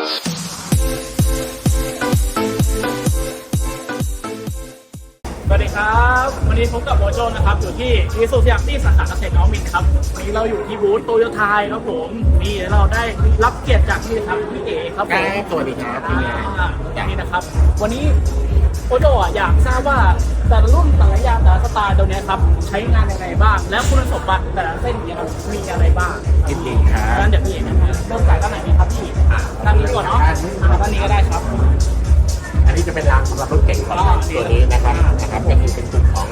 สวัสดีครับ วันนี้พบกับโมโจนะครับ อยู่ที่อีซูซิอัตี้สาขาเกษตรน้องมินครับ วันนี้เราอยู่ที่บูธโตโยต้าครับผมนี่เราได้รับเกียรติจากนี่ครับพี่เอ๋ครับผมครับสวัสดีครับพี่อ่าเอ๋อย่างนี้นะครับ วันนี้โอโจอะอยากทราบว่าแต่ละรุ่นแต่ละอย่างแต่ละสไตล์ตัวเนี้ยครับใช้งานยังไงบ้าง แล้วคุณสมบัติแต่ละเส้นเนี่ยครับมีอะไรบ้างยินดีครังั้บนเดี๋ยวพี่เอ๋นะครับเริ่มจากด้านไหนดีครับพี่ นนี้จะเป็นรางสำหรับรถเก่งของเราตัวนี้นะครับนะครับก็คือเป็นกลุ่มของ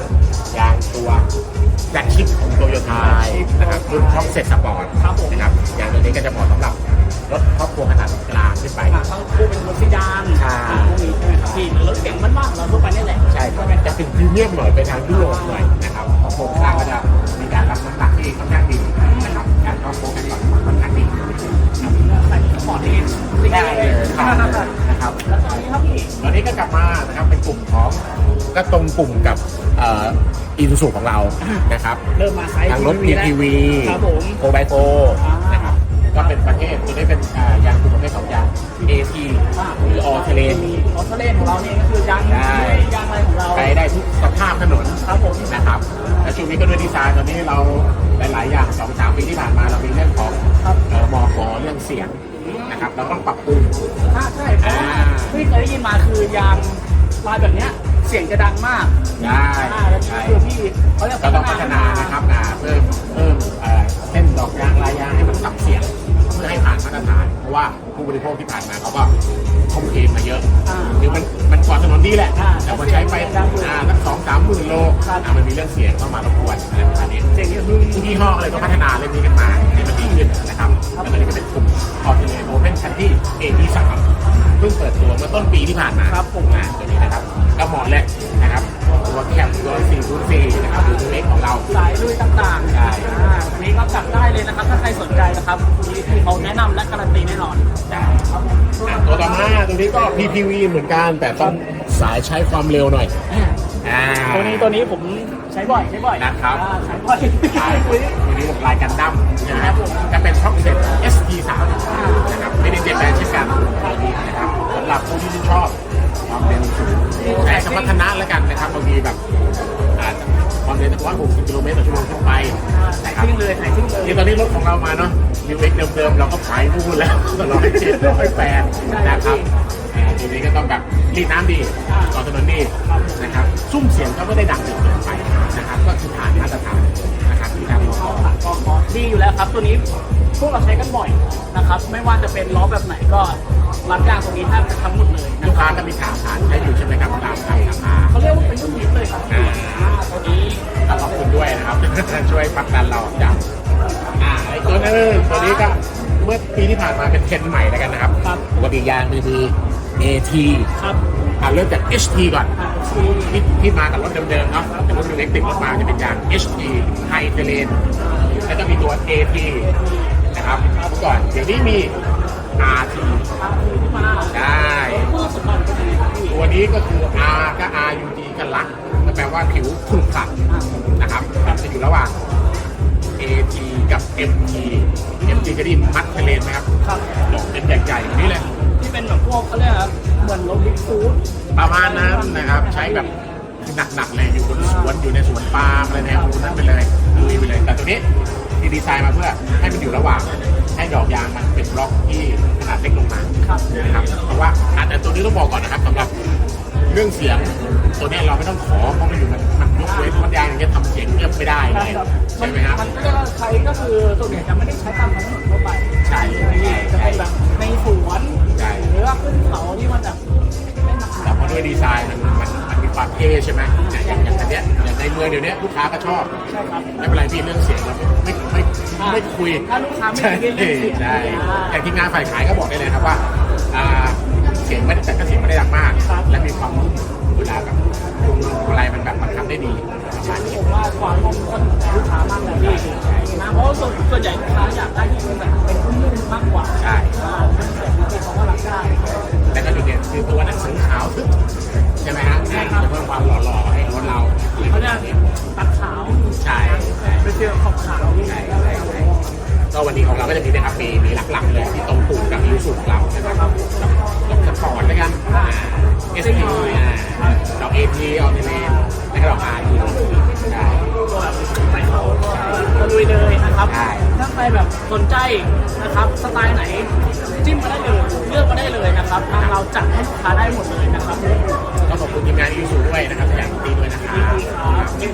ยางตัวแบล็คชิปของโตโยต้านะครับรุ่นท็อปเซ็ตสปอร์ตครับผมนะครับยางตัวนี้ก็จะเหมาะสำหรับรถครอบครัวขนาดกลางขึ้นไปอ่าทั้งคู่เป็นรถซีดานใช่อ่าพวกนี้ใช่ไหมครับพี่หรือรถเก๋งบ้านๆเราทั่วไปนี่แหละใช่ครับจะเป็นพรีเมียมหน่อยไปทางยุโรปหน่อยนะครับ ก็ตรงกลุ่มกับอีซูซูของเรานะครับเริ่มมาไซส์ทางรถ PPV แล้ว PPV ครับผมโ by โอ่าน นะครับก็เป็นประเภทตัวนี้เป็นอ่ายางกลุ่มประเภทสองยาง AT หรือออเทเลนมีออสเตรเลียของเราเนี่ยก็คือยางได้ยางอะไรของเราไปได้ทุกสภาพถนนครับผมนะครับและช่วงนี้ก็ด้วยดีไซน์ตอนนี้เราหลาย ๆ อย่างสองสามปีที่ผ่านมาเรามีเรื่องของครับ เอ่อมอขอเรื่องเสียงนะครับเราต้องปรับปรุง ถ้าใช่เพราะว่าอ่า ที่เคยได้ยินมาคือยางลายแบบเนี้ย เสียงจะดังมากได้อ่าแล้วใช่ คือพี่เขาจะก็ต้องพัฒนานะครับอ่าเพิ่มเพิ่มเอ่อเส้นดอกยางลายยางให้มันสับเสียงเพื่อให้ผ่านมาตรฐาน เพราะว่าผู้บริโภคที่ผ่านมาเขาก็คอมเพลนมาเยอะอ่าคือมันมันกว่าถนนดีแหละ อ่าแต่พอใช้ไปดังอยู่อ่าสักสองสามหมื่นโลครับ อ่ามันมีเรื่องเสียงเข้ามารบกวนอะไรประมาณนี้เสียงก็คือทุกยี่ห้อเลยก็พัฒนาเรื่องนี้กันมาให้มันดีขึ้นนะครับแล้วตอนนี้ก็เป็นกลุ่มออเทเลโอเพนชันที่เอที่สาม เพิ่งเปิดตัวเมื่อต้นปีที่ผ่านมาครับผมอ่าตัวนี้นะครับก็เหมาะเลยนะครับตัวแคมตัว404นะครับหรือตัวเล็กของเราสายลุยต่างๆใช่อ่าวันนี้ก็จับได้เลยนะครับ ถ้าใครสนใจนะครับวันนี้ที่เขาแนะนำและการันตีแน่นอนได้ครับผมอะตัวต่อมาตัวนี้ก็ PPV เหมือนกัน แต่ต้องสายใช้ความเร็วหน่อยอ่าตัวนี้ตัวนี้ผมใช้บ่อยใช้บ่อยนะครับอ่าใช้บ่อยใช่ตัวนี้ลายกันดั้มใช่ไหมครับจะเป็นช่องเซ็ต SP3 นะครับไม่ได้เจ็บแบรนด์เช่นกัน ตอนนี้รถของเรามาเนาะนิวเอ็กเดิมๆเราก็ไปนู่นแล้วร้อยเจ็ดร้อยแปดนะครับอ่าทีนี้ก็ต้องแบบรีดน้ำดีก่อนถนนดีนะครับซุ้มเสียงก็ไม่ได้ดังจนเกินไปนะครับก็คือผ่านมาตรฐานนะครับที่ทางขอก็ก็ดีอยู่แล้วครับ ตัวนี้พวกเราใช้กันบ่อยนะครับ ไม่ว่าจะเป็นล้อแบบไหนก็รับจ้างตรงนี้แทบจะทั้งหมดเลยลูนะกคค้ารับก็มีถามหาใช้อยู่ใช่ไหมครับตามตามราคาเขาเรียกว่าเป็นรุ่นฮิตเลยครับอ่าตัวนี้ก็ขอบคุณด้วยนะครับช่วยปักดันเราจาก อ่าไอ้ตัวนึงตัวนี้ก็เมื่อปีที่ผ่านมาเป็นเทรนด์ใหม่แล้วกันนะครับครับ ปกติยางมีมี AT ครับอ่าเริ่มจาก HT ก่อนอ่าที่ที่ที่มากับรถเดิมๆเนาะแต่รถเล็กติดรถมาจะเป็นยาง HT High Terrain แล้วก็มีตัว AT นะครับเมื่อก่อนเดี๋ยวนี้มี RT ทางมือที่มาได้ผู้สมบัติก็ดีครับพี่ตัวนี้ก็คือ R ก็ RUG กันลักก็แปลว่าผิวขรุขระน เทเลนไหมครับครับ ดอกเป็นใหญ่ๆอย่างนี้เลยที่เป็นแบบพวกเขาเรียกอะไรเหมือนรถบิ๊กฟูดประมาณนั้นนะครับ ใช้แบบหนักๆเลยอยู่บนสวนอยู่ในสวนปาล์มอะไรแนวนั้นไปเลยลุยไปเลย แต่ตัวนี้ที่ดีไซน์มาเพื่อให้มันอยู่ระหว่าง ให้ดอกยางมันเป็นบล็อกที่ขนาดเล็กลงมา ครับนะครับเพราะว่าอะแต่ตัวนี้ต้องบอกก่อนนะครับสำหรับเรื่องเสียงตัวเนี้ยเราไม่ต้องขอเพราะมันอยู่มันมันยกเว้นมันยางอย่างเงี้ยทำเสียงเงียบไม่ได้เลยครับใช่ไหมครับมันก็จะใช้ก็คือส่วนใหญ่จะไม่ได้ใช้ตามถนนทั่วไป อด้วยดีไซน์มันมันมันมีความเท่ใช่ไหมอย่างอย่างอย่างอันเนี้ยอย่างในเมืองเดี๋ยวนี้ลูกค้าก็ชอบใช่ครับไม่เป็นไรพี่เรื่องเสียงเราไม่ไม่ไม่ไม่คุยถ้าลูกค้าไม่ใช่ได้เล่นเสียง ใช่อ่าแต่ทีมงานฝ่ายขายก็บอกได้เลยครับว่าอ่าเสียงไม่ได้แต่ก็เสียงไม่ไ็วันนี้ของเราก็จะมีเป็นอัพเมมีหลักๆเลยที่ตรงปู่กับยูสุเรานะครับกับสปอร์ตแล้วกันเอสพีดอกเอพีออกเมเล่แล้วก็ดอกอาร์ทีได้ใส่เขาลุยเลยนะครับถ้าใครแบบสนใจนะครับสไตล์ไหนจิ้มมาได้เลยเลือกมาได้เลยนะครับทางเราจัดให้ลูกค้าได้หมดเลยนะครับก็ขอบคุณทีมงานยูสุด้วยนะครับอย่างดีด้วยนะครับ